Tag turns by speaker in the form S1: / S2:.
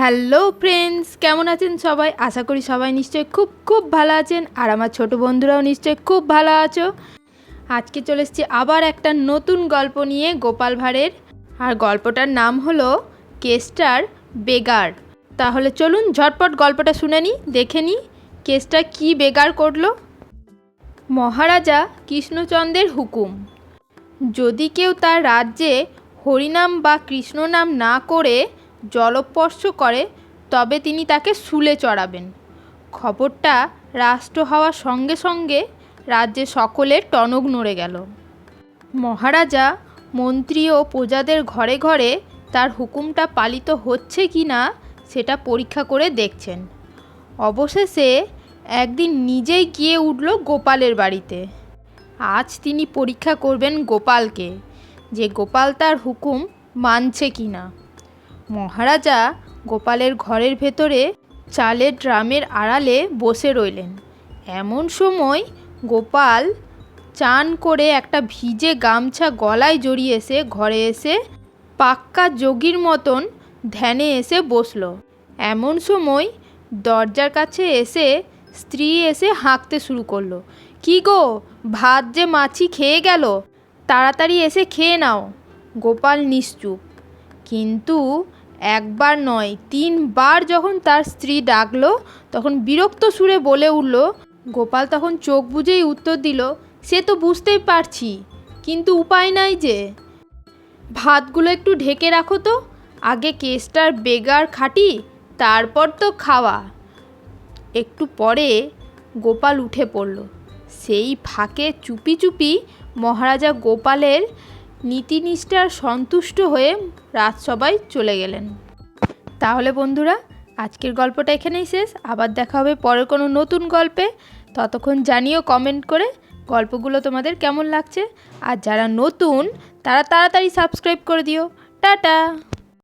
S1: Hello friends, কেমন আছেন সবাই? আশা করি সবাই নিশ্চয়ই খুব খুব ভালো আছেন, আর আমার ছোট বন্ধুরাও নিশ্চয়ই খুব ভালো আছো। আজকে চলে এসেছি আবার একটা নতুন গল্প নিয়ে গোপাল ভাঁড়ের, আর গল্পটার নাম হলো কেস্টার বেগার। তাহলে চলুন ঝটপট গল্পটা শুনে নিই, দেখে নিই কেসটা কী বেগার করল। মহারাজা কৃষ্ণচন্দ্রের হুকুম, যদি কেউ তার রাজ্যে হরিনাম বা কৃষ্ণনাম না করে জলস্পর্শ করে, তবে তিনি তাকে শুলে চড়াবেন। খবরটা রাষ্ট্র হওয়ার সঙ্গে সঙ্গে রাজ্যে সকলের টনক নড়ে গেল। মহারাজা, মন্ত্রী ও প্রজাদের ঘরে ঘরে তার হুকুমটা পালিত হচ্ছে কি না, সেটা পরীক্ষা করে দেখছেন। অবশেষে একদিন নিজেই গিয়ে উঠল গোপালের বাড়িতে। আজ তিনি পরীক্ষা করবেন গোপালকে, যে গোপাল তার হুকুম মানছে কি না। মহারাজা গোপালের ঘরের ভেতরে চালের ড্রামের আড়ালে বসে রইলেন। এমন সময় গোপাল চান করে একটা ভিজে গামছা গলায় জড়িয়ে এসে ঘরে এসে পাক্কা যোগীর মতন ধ্যানে এসে বসল। এমন সময় দরজার কাছে এসে স্ত্রী এসে হাঁকতে শুরু করল, কি গো, ভাত যে মাছি খেয়ে গেল? তাড়াতাড়ি এসে খেয়ে নাও। গোপাল নিশ্চুপ। কিন্তু একবার নয়, তিনবার যখন তার স্ত্রী ডাকলো, তখন বিরক্ত সুরে বলে উঠল, গোপাল তখন চোখ বুজেই উত্তর দিল, সে তো বুঝতেই পারছি, কিন্তু উপায় নাই যে। ভাতগুলো একটু ঢেকে রাখো তো, আগে কেসটার বেগার খাটি, তারপর তো খাওয়া। একটু পরে গোপাল উঠে পড়ল। সেই ফাঁকে চুপি চুপি মহারাজা গোপালের নীতিনিষ্ঠার সন্তুষ্ট হয়ে রাজসভায় চলে গেলেন। তাহলে বন্ধুরা, আজকের গল্পটা এখানেই শেষ। আবার দেখা হবে পরে কোনো নতুন গল্পে। ততক্ষণ জানিও কমেন্ট করে গল্পগুলো তোমাদের কেমন লাগছে। আর যারা নতুন, তারা তাড়াতাড়ি সাবস্ক্রাইব করে দিও। টাটা!